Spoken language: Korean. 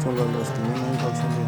ਮੈਂ ਵਿੱਚੋਂ ਗੱਲ ਦੱਸਦੀ ਹਾਂ ਨਹੀਂ ਗੱਲ ਸਮਝੇ